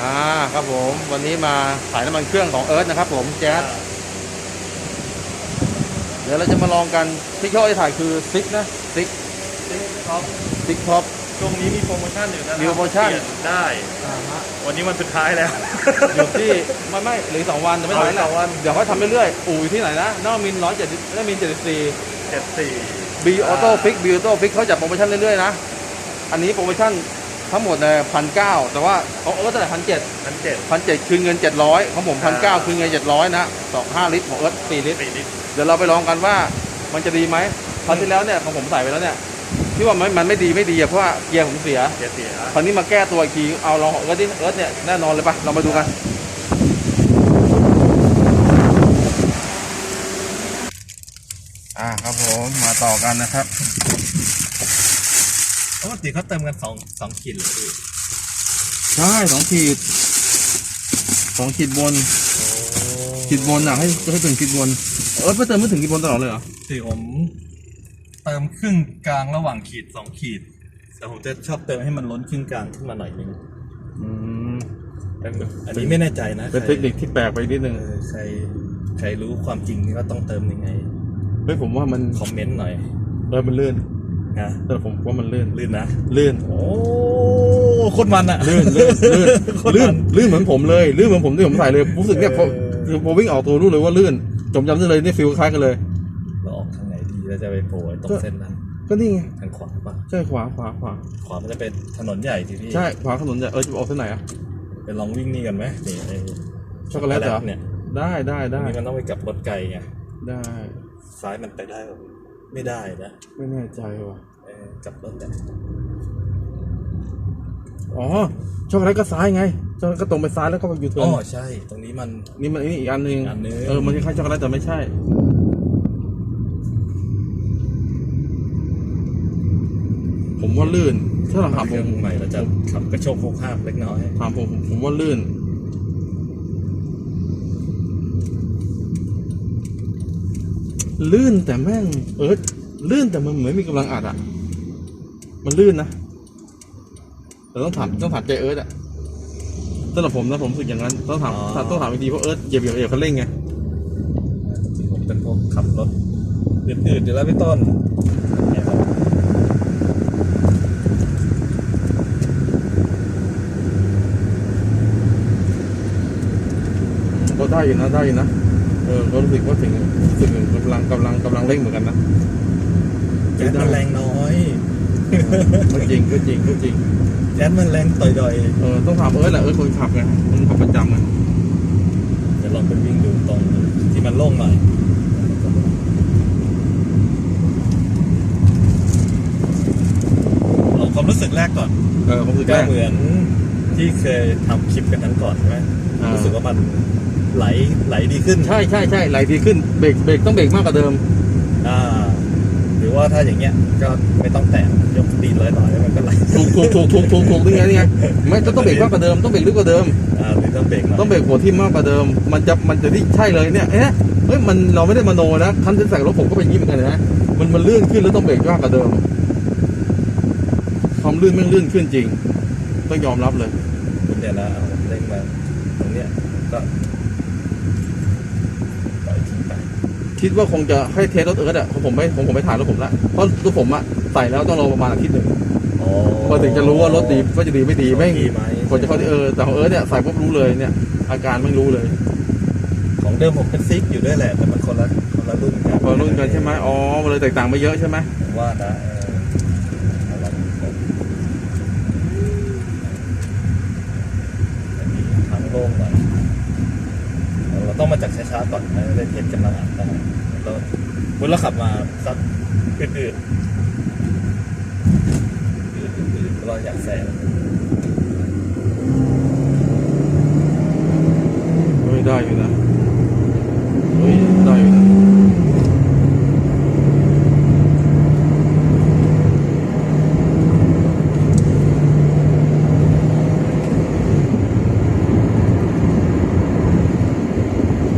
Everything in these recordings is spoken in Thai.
อ่าครับผมวันนี้มาขายน้ำมันเครื่องของเอิร์ธนะครับผมแจ๊สเดี๋ยวเราจะมาลองกันที่เขาจะถ่ายคือซิกนะซิกครับซิกท็อปช่วงนี้มีโปรโมชั่นอยู่นะมีโปรโมชั่นเปลี่ยได้วันนี้วันสุดท้ายแล้วอยู่ที่ไม่ไม่เหลืออกสองวันแต่ไม่เอาไหวอีกสองวันเดี๋ยวเขาทำเรื่อยๆอู่อยู่ที่ไหนนะนอกมินร้อยเจ็ดนอกมินเจ็ดสิบสี่เจ็ดสี่บีออโต้ฟิกบีออโต้ฟิกเขาจัดโปรโมชั่นเรื่อยๆนะอันนี้โปรโมชั่น ทั้งหมดเนี่ยพันเก้าแต่ว่าของเอิร์ธเท่าไหร่พันเจ็ดพันเจ็ด พันเจ็ดคืนเงินเจ็ดร้อยของผมพันเก้าคืนเงินเจ็ดร้อยนะสองห้าลิตรของเอิร์ธสี่ลิตร สี่ลิตร เดี๋ยวเราไปลองกันว่ามันจะดีไหมคราวที่แล้วเนี่ยของผมใส่ไปแล้วเนี่ยที่ว่ามันมันไม่ดีไม่ดีอะเพราะว่าเกียร์ผมเสียเจ็ดเสียคราวนี้มาแก้ตัวอีกที เอาลองของเอิร์ธดิเอิร์ธเนี่ยแน่นอนเลยปะเรามาดูกัน อ่าครับผมมาต่อกันนะครับ ปกติเขาเติมกันสองสองขีดเลยพี่ใช่สองขีดสองขีดบนขีดบนอะให้ให้ถึงขีดบนเอิร์ธไม่เติมไม่ถึงขีดบนตลอดเลยเหรอที่ผมเติมครึ่งกลางระหว่างขีดสองขีด แต่ผมจะชอบเติมให้มันล้นครึ่งกลางขึ้นมาหน่อยนึงอืมเป็นอันนี้ไม่แน่ใจนะเป็นเทคนิคที่แปลกไปนิดนึงเออใครใครรู้ความจริงว่าต้องเติมยังไงเฮ้ยผมว่ามันคอมเมนต์หน่อยเออมันลื่น นะแต่ผมว่ามันลื่นลื่นนะ ลื่น โอ้โคตรมันอะลื่นลื่นลื่นโคตรลื่มันนลื่นเหมือนผมเลยลื่นเหมือนผมที่ผมใส่เลยรู้สึกเนี่ยพอเออพอวิ่งออกตัวรู้เลยว่าลื่นจมจำได้เลยนี่ฟิลคล้ายกันเลยเราออกทางไหนดีเราจะไปโผล่ไอ้ตรงเส้นนั้น ก็นี่ไงทางขวาป่ะใช่ขวาขวาขวาขวามันจะเป็นถนนใหญ่ทีพี่ใช่ขวาถนนจะเออจะออกเส้นไหนอะไปลองวิ่งนี่กันไหมนี่ไอ้ช็อกโกแลตเหรอเนี่ยได้ได้อัได้นนี่มันต้องไปกลับรถไกลไงได้ซ้ายมันไปได้แบบ ไม่ได้นะไม่แน่ใจว่ะเออกลับรถแต่อ๋อช็อกโกแลตก็ซ้ายไงช็อกโกแลตก็ตรงไปซ้ายแล้วก็ไปยูเทิอ๋ร์อนใช่ ตรงนี้มัน นี่มันนี่อีกอันหนึงอันหนึ่ง เออมันคล้ายๆช็อกโกแลตแต่ไม่ใช่ ผมว่าลื่นถ้าเราถามเคผรื่องมใหม่เราจะขับกระโชกโคกห้ามเล็กน้อย ถามผมผมผมว่าลื่น ลื่นแต่แม่งเออลื่นแต่มันเหมือนมีกำลังอัดอะ มันลื่นนะแต่ต้องถามต้องถามใจเอิร์ธอะสำหรับผมนะผมรู้สึกอย่างนั้น ต้องถามอ๋อต้องถามอีกทีเพราะเอิร์ธเหยียบเหยียบเหยียบคันเร่งไงผมเป็นพวกขับรถอืดๆอยู่แล้วพี่ต้นเนี่ยครับก็ได้อยู่นะได้อยู่นะ เออก็รู้สึกว่าถึงรู้สึกถึงกำลังกำลังกำลังเร่งเหมือนกันนะแก๊สมันแรงน้อยก็จริงก็จริงก็จริงแก๊สมันแรงต่อยเออต้องถามเอิร์ธแหละเอิร์ธคนขับไงคนขับประจำไงๆเดี๋ยวลองไปวิ่งดูตรงที่มันโล่งหน่อยเอาความรู้สึกแรกก่อนเออผมรู้สึกก็แรกเหมือนที่เคยทำคลิปกันนั้นก่อนใช่ไหมอ่า รู้รู้สึกว่ามันไหลไหลดีขึ้น ใช่ใช่ใช่ไหลดีขึ้นเบรกเบรกต้องเบรกมากกว่าเดิม อ่า หรือว่าถ้าอย่างเงี้ยก็ไม่ต้องแตะยกตีนลอยๆแล้วมันก็ไหลถูกถูกถูกถูกถูกถูกนี่ไงนี่ไงไม่ต้องต้องเบรกมากกว่าเดิมต้องเบรกลึกกว่าเดิมอ่าหรือต้องเบรกหน่อยต้องเบรกหัวทิ่มมากกว่าเดิม มันจะมันจะที่ใช่เลยเนี่ยเอ๊ะเฮ้ยมันเราไม่ได้มโนนะคันที่ใส่รถผมก็เป็นอยางนี้เหมือนกันนะมันมันลื่นขึ้นแล้วต้องเบรกมากกว่าเดิมความลื่นแม่งลื่นขึ้นจริง ต้องยอมรับเลยคุณเดี๋ยวนะ เนี้ยก็ปล่อยทิ้งไปคิดว่าคงจะให้เทสรถเอิร์ธอะของผมไม่ของผมไม่ถ่ายรถผมละเพราะรถผมอะใส่แล้วต้องรอประมาณอาทิตย์หนึ่งอ๋อพอถึงจะรู้ว่ารถดีว่าจะดีไม่ดีแม่งดีไหมคนจะเข้าที่เออแต่ของเอิร์ธเนี่ยใส่ปุ๊บรู้เลยเนี่ย อาการไม่รู้เลย ของเดิมผมเป็นซิกอยู่ด้วยแหละแต่มันคนละคนละรุ่นกันพอรุ่นกันใช่ไหมอ๋อมันเลยแตกต่างไปเยอะใช่ไหมผมว่านะเออเอาละผมอันนี้ทางโล่งหน่อยเราต้อง มาจากช้าๆก่อนนะเลยเทสกำลังอัดได้แล้วเวลาขับมาสักอืดๆอืดๆเราอยากแซงเฮ้ยได้อยู่นะเฮ้ยได้อยู่นะ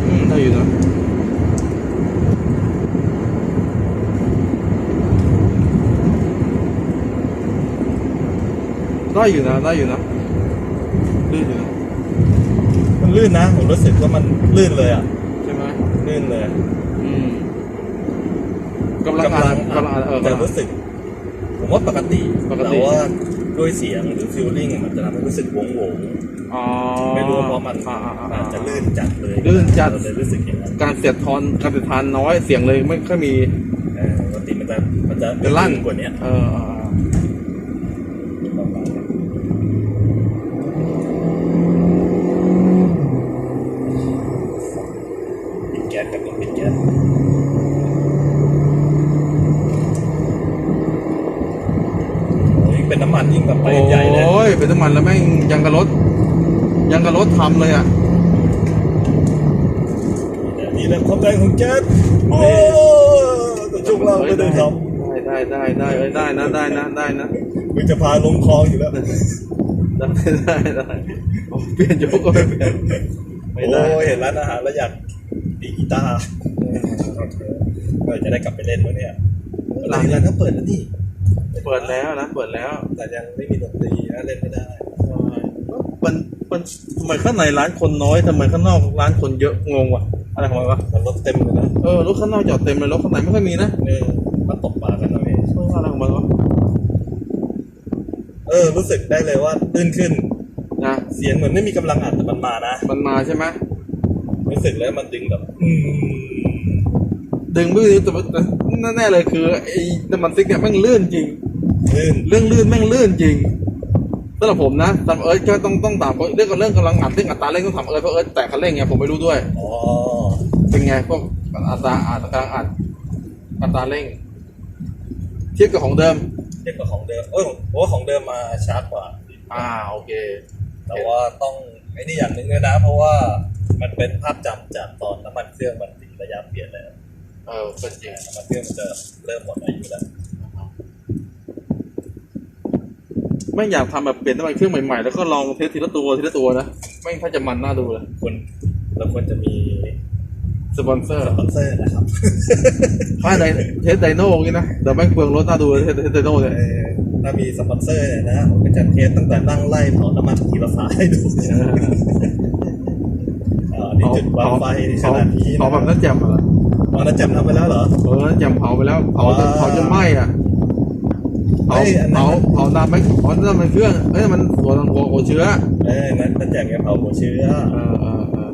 อืมได้อยู่นะได้ อยู่นะได้อยู่นะลื่นอยู่นะนนะ ผมรู้สึกว่ามันลื่นเลยอะ ใช่ไหมลื่นเลยอืมกำลังอัดกำลังอัดเออจะกำลังรู้สึก ผมว่าปกติปกติแต่ว่าด้วยเสียงหรือฟิลลิ่งมันจะทำให้รู้สึกวงวงอ๋อๆไม่รู้ว่าเพราะมันอ่าอ่าอ่าอาจจะลื่นจัดเลยลื่นจัดเราเลยรู้สึกอย่างนั้นการเสียดทอนการเสียดทานน้อยเสียงเลยไม่ค่อยมีเออปกติมันจะมันจะจะลั่นกว่านี้เออเออเออ ประมาณนั้นปิดแก๊สกับปิดแก๊สโอ้ย เป็นน้ำมันยิ่งแบบไปใหญ่เลยโอ้ยเป็นน้ำมันแล้วแม่งยังกับรถ ยังกับรถทำเลยอะนี่แหละความแรงของแก๊สโอ้แต่ช่วงล่างไม่ได้ทได้ได้ได้ได้เอ้ยได้นะได้นะได้นะำมึงจะพาลงคลองอยู่แล้วได้ได้ได้โอ้เปลี่ยนยกก็ไม่เปลี่ยนไม่ได้โอ้ยเห็นร้านอาหารแล้วอยากดีกีตาร์เมื่อจะได้กลับไปเล่นวะเนี่ยร้านร้านเขาเปิดแล้วนี่ เปิดแล้วนะเปิดแล้ว แต่ยังไม่มีดนตรีนะเล่นไม่ได้มันมันทำไมข้างในร้านคนน้อยทำไมข้างนอกร้านคนเยอะงงวะอะไรของมันวะมันรถเต็มเลยนะเออรถข้างนอกจอดเต็มเลยรถข้างในไม่ค่อยมีนะเออมาตกปลากันนะเว้ยเอออะไรของมันวะเออรู้สึกได้เลยว่าตื้นขึ้นนะเสียงเหมือนไม่มีกำลังอัดแต่มันมานะมันมาใช่ไหมรู้สึกแล้วมันดึงแบบอืมดึงไม่ดึงแต่แต่แน่ๆเลยคือไอ้น้ำมันซิกเนี่ยแม่งลื่นจริง ลื่นเรื่องลื่นแม่งลื่นจริงสำหรับผมนะตามเอิร์ธก็ต้องต้องตามเรื่องกับเรื่องกำลังอัดเรื่องอัตราเร่งต้องถามเอิร์ธเพราะเอิร์ธแตะคันเร่งไงผมไม่รู้ด้วยอ๋อเป็นไงพวกอัตราอัตราอัดอัตราเร่ง เทียบกับของเดิม เทียบกับของเดิมเออผมว่าของเดิมมาช้ากว่า อ่าโอเค แต่ว่าต้องไอ้นี่อย่างหนึ่งเลยนะ เพราะว่ามันเป็นภาพจำจากตอนน้ำมันเครื่องมันถึงระยะเปลี่ยนแล้วเออเป็นจริงน้ำมันเครื่องมันจะเริ่มหมดอายุแล้ว ไม่อยากทำแบบเปลี่ยนน้ำมันเครื่องใหม่ๆ แล้วก็ลองเทสทีละตัวทีละตัวนะไม่งถ้าจะมันน่าดูเลยคนเราควรจะมีสปอนเซอร์สปอนเซอร์นะครับค่าไดเทสไดโน่งี้นะแต่แม่งเปลืองรถน่าดูเลยเทสเทสไดโน่เนี่ยเออถ้ามีสปอนเซอร์เนี่ยนะผมก็จะเทสตั้งแต่นั่งไล่เผาน้ำมันทีละสายให้ดูอ่านี่จุดวางไฟขนาดนี้เผาแบบนั้นแจ่มอะตอนนั้นแจ่มทำไปแล้วเหรอเออนั้นแจ่มเผาไปแล้วเผาจนว้าวเผาจนไหม้อะ เผาเฮ้ยอันนั้นเผาเผาน้ำไม่เผาน้ำมันเครื่องเอ้ยมันตัวหัวหัวเชื้อเออนั่นนั่นแจ่มไงเผาหัวเชื้อเออเออเออ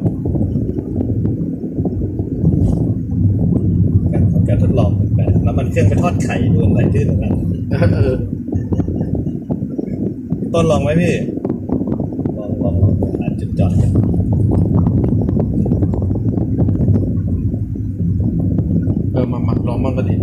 การทำการทดลองแบบแล้วมันเครื่องไปทอดไข่ดูอะไรที่ตรงนั้นเออต้นลองไหมพี่ลองลองลองหาจุดจอดกัน เออมามาลองมันก็ดี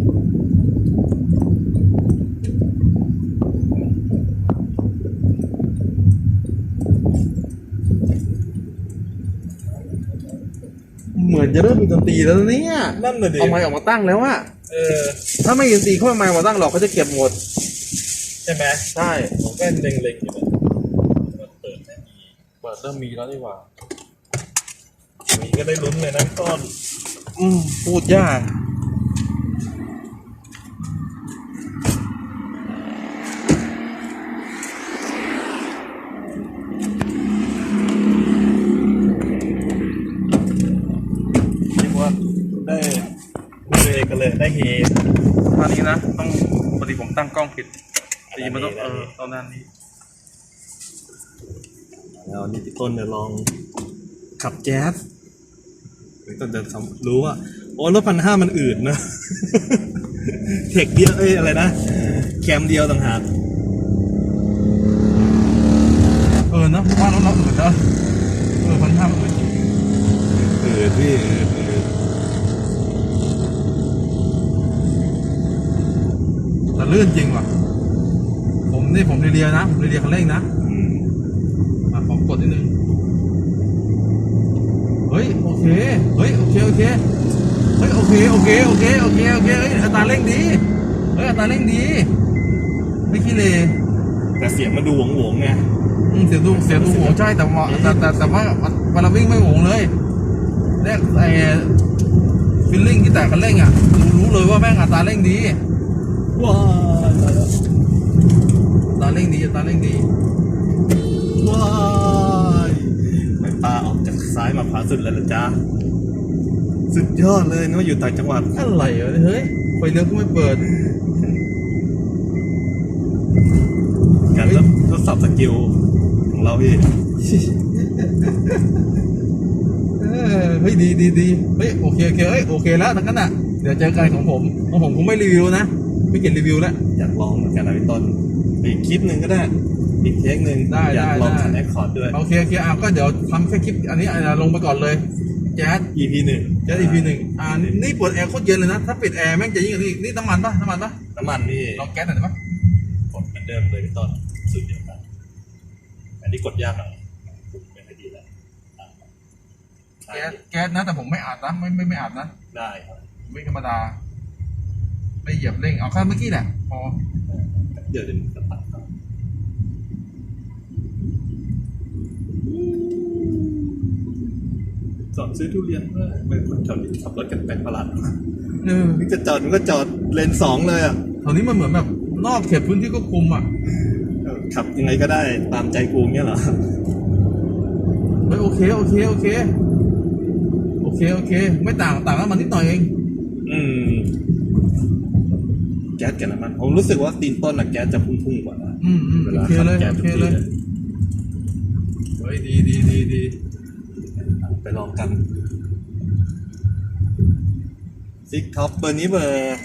เหมือน จะเริ่มมีดนตรีแล้วนะเนี่ยนั่นเลยดิเอาไม้ออกมาตั้งแล้วอะเออถ้าไม่มีดนตรีเขาเอาไม้มาตั้งหรอกเขาจะเก็บหมด ใช่ไหมใช่ผมก็เล็งๆอยู่นะมันเปิดไม่มีเปิดเริ่มมีแล้วดีกว่ามีก็ได้ลุ้นเลยนะต้นอืมพูดยาก เรียก ว่าได้เฮกันเลยได้เฮตอนนี้นะ ต้องพอดีผมตั้งกล้องผิดตีมันต้องเออตอนนั้นนี้แล้วนี่พี่ต้นจะลองขับแจ๊สเดี๋ยวต้นจะทำรู้ว่า โอ้รถพันห้ามันอืดนะ เทคเดียวเอ้ยอะไรนะ แคมเดียวต่างหาก เออนะว่ารถเราอื่นนะเออพันห้ามันอื่นจริง อืดพี่อืดอืด แต่ลื่นจริงว่ะ ผม นี่ผมเรียๆนะผมเรียๆคันเร่งนะอืมอะผมกดนิดนึงเฮ้ยโอเคเฮ้ยโอเคโอเคเฮ้ยโอเคโอเคโอเคโอเคโอเคเฮ้ยอัตราเร่งดีเฮ้ยอัตราเร่งดีไม่ขี้เลยแต่เสียงมันดูหวงหวงๆไงอืมเสียงดูเสียงดูโหวงใช่แต่ว่าแต่แต่แต่ว่าเวลาวิ่งไม่โหวงเลยเนี่ยไอ้ฟิลลิ่งที่แตกคันเร่งอะรู้เลยว่าแม่งอัตราเร่งดี ว้ายตายแล้วอั ตาเร่งดีตาเร่งดีว้ายไปปลาออกจากซ้ายมาขวาสุดเลยละจ้าสุดยอดเลยนึกว่าอยู่ต่างจังหวัดอะไรเฮ้ยไฟเลี้ยวก็ไม่เปิดการทดทดสอบสกิลของเราพี่เฮ้ยดีดีดีเฮ้ยโอเคโอเคเฮ้ยโอเคแล้วทั้งนั้นอะเดี๋ยวเจอกันของผมของผมคงไม่รีวิวนะ ไม่เขียนรีวิวแล้วอยากลองเหมือนกันนะพี่ต้น อีกคลิปหนึ่งก็ได้ อีกเทคหนึ่งได้อยากได้ลองได้ คันแอคคอร์ดด้วย โอเคโอเคอะก็เดี๋ยวทำแค่คลิป อันนี้อะลงไปก่อนเลย แจ๊ส EP หนึ่งแจ๊ส EP หนึ่งอ่านี่นี่เปิดแอร์โคตรเย็นเลยนะ ถ้าปิดแอร์แม่งจะยิ่งกว่านี้อีกนี่น้ำมันปะน้ำมันปะน้ำมันนี่ลองแก๊สหน่อยได้ปะกดเหมือนเดิมเลยพี่ต้นสุดเดียวกันอันนี้กดยากหน่อยไม่ค่อยดีแล้วอะแก๊สแก๊สนะแต่ผมไม่อัดนะไม่ไม่ไม่อัดนะได้ครับไม่ธรรมดา ไม่เหยียบเร่งเอาแค่เมื่อกี้แหละพอ เดี๋ยวเดี๋ยวสตาร์ทครับจอดซื้อทุเรียนเมื่อไม่คนจอดขับรถกันแปลกประหลาดเออนี่จะจอดมันก็จอดเลนสองเลยอะตอนนี้มันเหมือนแบบนอกเขตพื้นที่ควบคุมอะขับยังไงก็ได้ตามใจกูเงี้ยเหรอเฮ้ยโอเคโอเคโอเค โอเคโอเค ไม่ต่างต่างกันมานิดหน่อยเอง อืมแก๊สกับน้ำมันผมรู้สึกว่าตีนต้นอะแก๊สจะพุ่งๆกว่านะอืมอืมเวโอลาเคขับเลยแก๊สโอทุเคกทีเลยเลยเฮ้ยดีดีดีดีไปลองกันซิกท็อปเบอร์นี้เบอร์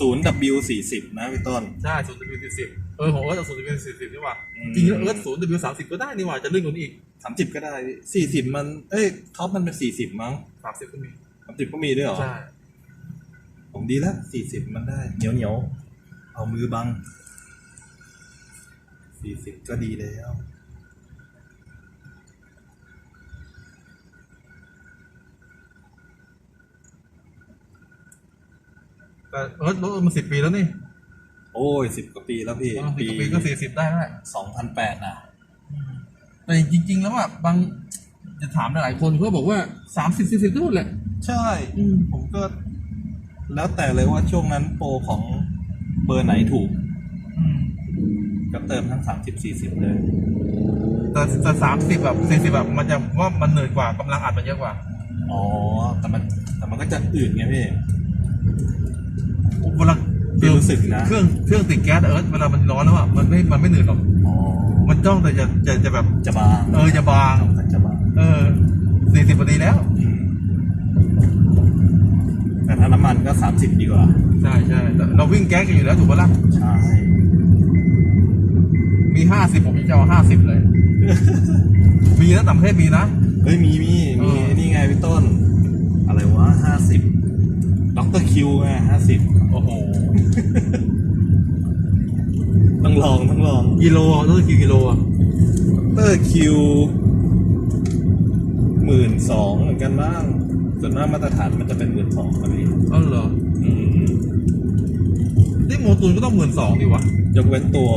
ศูนย์ W สี่สิบนะพี่ต้น ใช่ศูนย์ W สี่สิบเออของเอิร์ธศูนย์ W สี่สิบนี่หว่าอืม จริงๆแล้วเอิร์ธศูนย์ W สามสิบก็ได้นี่หว่าจะเลื่อนกว่านี้อีกสามสิบก็ได้สี่สิบมัน เอ้ยท็อปมันเป็นสี่สิบมั้งสามสิบก็มีสามสิบก็มีด้วยเหรอ ใช่ ผมดีแล้วสี่สิบมันได้ เหนียวเหนียวๆเอามือบังสี่สิบก็ดีแล้วแต่เอิร์ธรถมันสิบปีแล้วนี่ โอ้ยสิบกว่าปีแล้วพี่สิบกว่าปีก็สี่สิบได้แล้วแหละ สองพันแปดน่ะ แต่จริง ๆ แล้วอะบางจะถามหลายๆคนเขาบอกว่าสามสิบสี่สิบก็หมดแหละ ใช่ อืม ผมก็ แล้วแต่เลยว่าช่วงนั้นโปรของเบอร์ไหนถูกอืมก็เติมทั้งสามสิบสี่สิบเลย แต่แต่สามสิบแบบสี่สิบแบบมันจะว่ามันเหนื่อยกว่ากำลังอัดมันเยอะกว่า อ๋อ แต่มันแต่มันก็จะอืดไงพี่เวลาพี่รู้สึกนะเครื่องเครื่องติดแก๊สเอิร์ธเวลามันร้อนแล้วอะมันไม่มันไม่เหนื่อยหรอกอ๋อมันจ้องแต่จะจะจะแบบจะบางเออจะบางมันจะบางเออสี่สิบพอดีแล้วอืม แต่ถ้าน้ำมันก็สามสิบดีกว่า ใช่ใช่แต่เราวิ่งแก๊สกันอยู่แล้วถูกปะล่ะใช่ มีห้าสิบผมจะเอาห้าสิบเลย มีนะต่างประเทศมีนะ เฮ้ยมีมีมีเออ นี่ไงพี่ต้น อะไรวะห้าสิบด็อกเตอร์คิวไงห้าสิบโอ้โหต้องลองต้องลองกิโลต้องกี่กิโลอะด็อกเตอร์คิวหมื่นสองเหมือนกันบ้าง ส่วนมากมาตรฐานมันจะเป็นหมื่นสองครับพี่อ๋อเหรออืมนี่โมตูนก็ต้องหมื่นสองดิวะยกเว้นตัว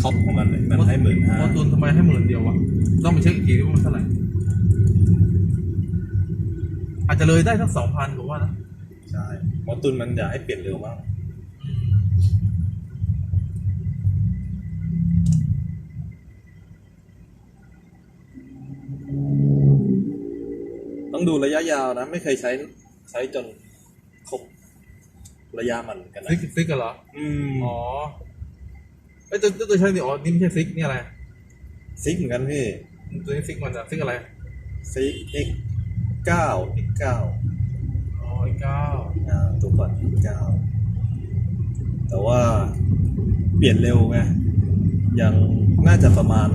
ท็อปของมันเลยมันให้หมื่นห้าโมตูนทำไมให้หมื่นเดียววะต้องไปเช็คอีกทีว่ามันเท่าไหร่อาจจะเลยได้ทั้งสองพันผมว่านะใช่มอตุนมันอยากให้เปลี่ยนเร็วมาก ต้องดูระยะยาวนะ ไม่เคยใช้ใช้จนครบระยะมันเหมือนกันนะซิกซิกกันเหรอ อืมอ๋อไอ้ยตัวตัวตัวใช่นี่อ๋อนี่ไม่ใช่ซิกนี่อะไรซิกเหมือนกันพี่ตัวนี้ซิกมันอะซิกอะไรซิก X เก้า X เก้าอ๋อไอ้เก้าอ่าตัวก่อน X เก้าแต่ว่าเปลี่ยนเร็วไงยังน่าจะประมาณ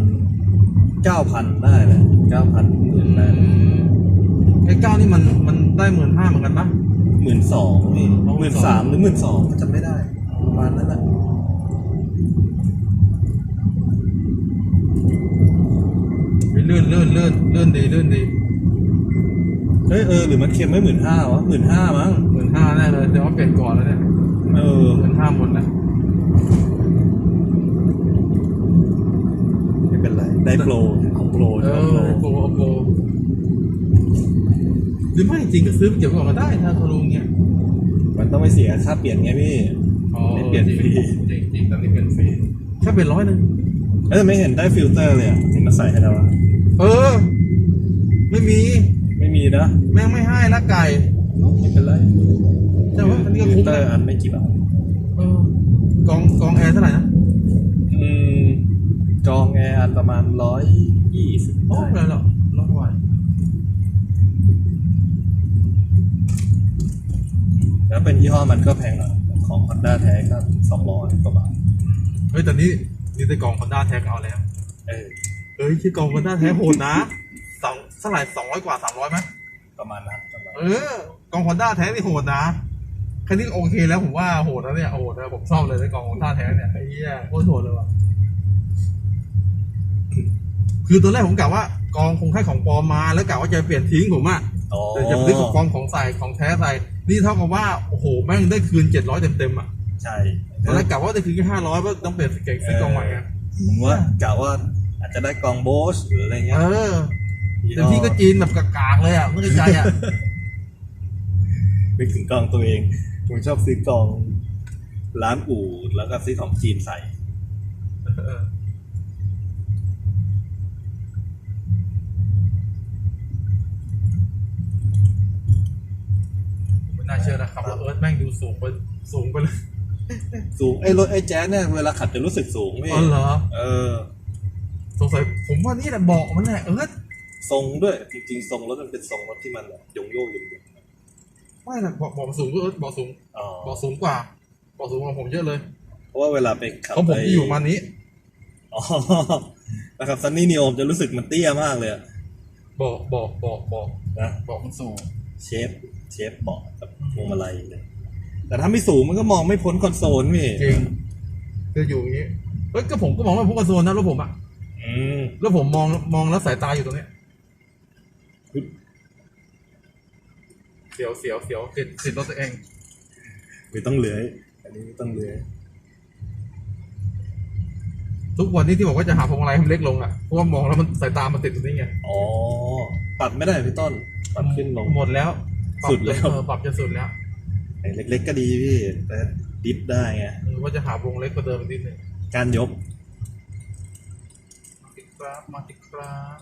เก้าพันได้เลยเก้าพันหมื่นได้ ไอ้เก้านี่มันมันได้หมื่นห้าเหมือนกันปะหมื่นสองนี่อ๋อหมื่นสามหรือหมื่นสองจำไม่ได้ประมาณนั้นแหละเฮ้ยลื่นลื่นลื่นลื่นดีลื่นดีเฮ้ยเออหรือมันเค็มไม่หมื่นห้าวะหมื่นห้ามั้งหมื่นห้าแน่เลยแต่ว่าเปลี่ยนก่อนแล้วเนี่ยเออหมื่นห้าหมดแล้วไม่เป็นไรได้โปรของโปรเอของโปรอโปรโป รหรือไม่จริงก็ซื้อไปเก็บไว้ก่อนก็ได้ถ้าเขารู้เงี้ยมันต้องไม่เสียค่าเปลี่ยนไงพี่ อ๋อไม่เปลี่ยนฟรี จริงจริงตอนนี้เปลี่ยนฟรีแค่เป็นร้อยหนึ่งเออไม่เห็นได้ฟิลเตอร์เลยอะเห็นมาใส่ให้แล้วอะเออ ไม่มี ไม่มีนะแม่งไม่ให้ละไก่ไม่เป็นไรใช่ไหมอันนี้ก็ฟิคุ้ลมเตอนะร์อันไม่กี่บาทเออกองกองแอร์เท่าไหร่นะอืมจองแอร์อันประมาณร้อยยี่สิบโอ้ไม่เป็นไรหรอก ร้อยไหวแล้วเป็นยี่ห้อมันก็แพงหน่อยของ Honda แท้ก็สองร้อยกว่าบาทเฮ้ยแต่นี่นี่ได้กองคอนด้าแท็กเอาแล้ว เออเฮ้ยชื่อกองคอนด้าแท็กโหดนะสองเท่าไหร่สองร้อยกว่าสามร้อยไหมประมาณนั้นประมาณเออกองคอนด้าแท้นี่โหดนะแค่นี้โอเคแล้วผมว่าโหดแล้วเนี่ยโหดนะผมชอบเลยในกองคอนด้าแท้เนี่ยไอ้เหี้ยโคตรโหดเลยว่ะคือตอนแรกผมกะว่ากองคงให้ของปลอมมาแล้วกะว่าจะเปลี่ยนทิ้งผมอะ อ๋อแต่จะซื้อของปลอมของใส่ของแท้ใส่นี่เท่ากับว่าโอ้โหแม่งได้คืนเจ็ดร้อยเต็มเต็มๆอะใช่ตอนแรกกะว่าได้คืนแค่ห้าร้อยว่าต้องเปลี่ยนสเก็ตซื้อกองใหม่ไงผมว่ากะว่าอาจจะได้กองโบสหรืออะไรเงี้เอยอแต่พี่ก็จีนแบบกากๆเลยอะไม่ได้ใจอะนึกถึงกองตัวเองผมชอบซื้อกองร้านอู่แล้วก็ซื้อของจีนใส่ น่าเชื่อนะครับว่าเอิร์ธแม่งดูสูงไปสูงไปเลยสูงไอ้รถไอ้แจ๊สเนี่ยเวลาขับจะรู้สึกสูงพี่อ๋อเหรอเออสงสัยผมว่านี่แหละเบอกมันแหละเอิร์ธทรงด้วย จริงๆทรงรถมันเป็นทรงรถที่มันแบบยงโยกยงยงไม่หรอกบอกบอกสูงก็เอิร์ธบอกสูงอ๋อบอกสูงกว่า บอกสูงกว่าผมเยอะเลย เพราะว่าเวลาไปขับของผมไปที่อยู่ประมาณนี้อ๋อนะครับซันนี่นิโอมจะรู้สึกมันเตี้ยมากเลยอะบอกบอกบอกบอกนะบอกมันสูงเชฟ เชฟเบาะกับพวงมาลัยเลยแต่ถ้าไม่สูงมันก็มองไม่พ้นคอนโซลพี่จริงคืออยู่อย่างนี้เอ้ยก็ผมก็มองว่าพวกกระโซนนะแล้วผมอะอืมแล้วผมมองมองแล้วสายตาอยู่ตรงเนี้ยเสียวเสียวเสียวติดติดรถตัวเองไม่ต้องเลื้อยอันนี้ไม่ต้องเลื้อยทุกวันนี้ที่บอกว่าจะหาพวงมาลัยให้มันเล็กลงอะเพราะว่ามองแล้วมันสายตามันติดตรงนี้ไงอ๋อปรับไม่ได้พี่ต้นปรับขึ้นลงหมดแล้วปรับ สุดแล้วเออปรับจะสุดแล้วไอ้เล็ก ๆ ก็ดีพี่แต่ดิฟได้ไงเออว่าจะหาวงเล็กกว่าเดิมอีกนิดนึงการยกมาติดครับมาติดครับ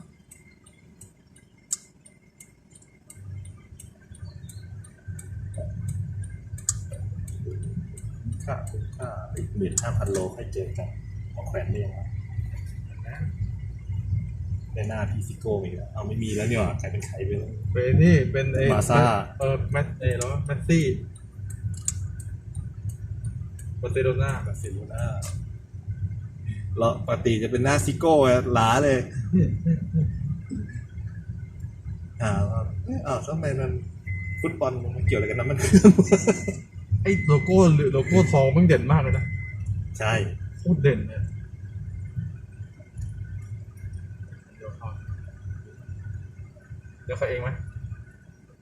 ค่าคุ้มค่าอีกหมื่นห้าพันโลค่อยเจอกันของแขวนเรียงครับ ในหน้าพีซิโก้อีกแล้วเอาไม่มีแล้วเนี่ยว่ะใครเป็นใครไปแล้ว เป็นนี่เป็นเอมาซ่า เออแมตเออแล้วแมตซี่บาร์เซโลนาบาร์เซโลนาแล้วปกติจะเป็นหน้าซิโก้อะหลาเลย อ่าว่าเอ๊ะอ้าวทำไมมันฟุตบอลมันเกี่ยวอะไรกันนะมัน ไอ้โลโก้หรือโลโก้ทองมันเด่นมากเลยนะ ใช่ โคตรเด่นเลย เดี๋ยวเขาเดี๋ยวเขาเองไหม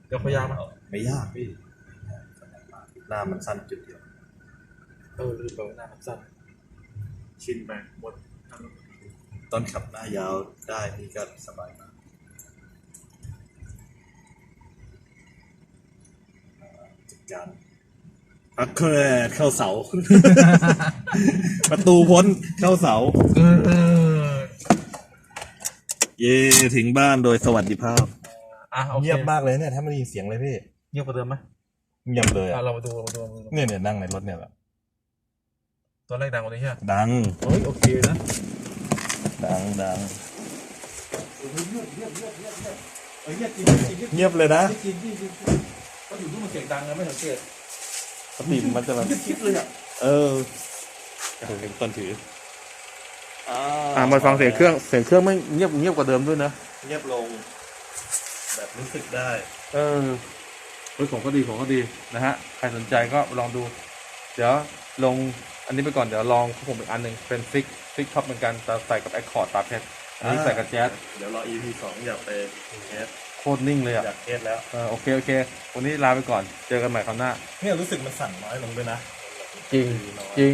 เดี๋ยวเขายากไหมไม่ยากพี่หน้ามันสั้นจุดเดียวเออลืมไปว่าหน้ามันสั้นชินไปหมดต้นขับหน้ายาวได้นี่ก็สบายมากอ่าจัดการพักเคลื่อนเข้าเสา ประตูพ้นเข้าเสา เออ เออเย่ถึงบ้านโดยสวัสดิภาพ อะโอเคเงียบมากเลยเนี่ยถ้าไม่ได้ยินเสียงเลยพี่เงียบกว่าเดิมไหมเงียบเลยอะอะเรามาดูเรามาดูเรามาดูเนี่ยเนี่ยนั่งในรถเนี่ยแหละตอนแรกดังกว่านี้ใช่ไหมดังเฮ้ยโอเคนะ ดังดังเฮ้ยเงียบจริงจริงจริงเงียบเลยนะจริงจริงจริงก็อยู่ที่มันเสียงดังนะไม่สังเกตปกติมันจะแบบคิดเลยอะเออเป็นต้นถือ อ่ามาฟังเสียงเครื่องเสียงเครื่องไม่เงียบเงียบกว่าเดิมด้วยนะเงียบลง แบบรู้สึกได้ เออเฮ้ยของก็ดีของก็ดีนะฮะใครสนใจก็ลองดู เดี๋ยวลงอันนี้ไปก่อนเดี๋ยวลองของผมอีกอันหนึ่งเป็นฟิกฟิกท็อปเหมือนกันแต่ใส่กับแอคคอร์ดตาเพชรอันนี้อ่าใส่กับแจ๊สเดี๋ยวรอ EP สองอยากไปเทสโคตรนิ่งเลยอะอยากเทสแล้วเออโอเคโอเค วันนี้ลาไปก่อนเจอกันใหม่คราวหน้า เนี่ยรู้สึกมันสั่นน้อยลงด้วยนะจริงน้อยจริง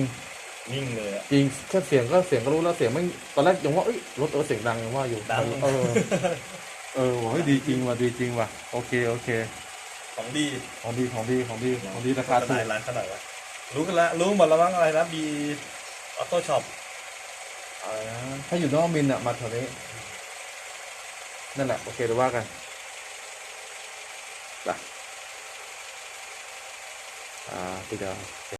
นิ่งเลยอะจริงแค่เสียงก็เสียงก็รู้แล้วเสียงไม่ตอนแรกยังว่าเอ้ยรถเออเสียงดังยังว่าอยู่ดังเออเออว่าเฮ้ยดีจริงว่ะดีจริงว่ะโอเคโอเค ของดีของดีของดีของดีของดีราคาถูได้กร้านขนาดวะรู้กันแล้วรู้หมดแล้วมั้งอะไรนะบีออโต้ช็อปอ่าถ้าอยู่นอกมินท์อะมาแถวนี้นั่นแหละโอเคเดี๋ยวว่ากันไปอ่าพี่เดียว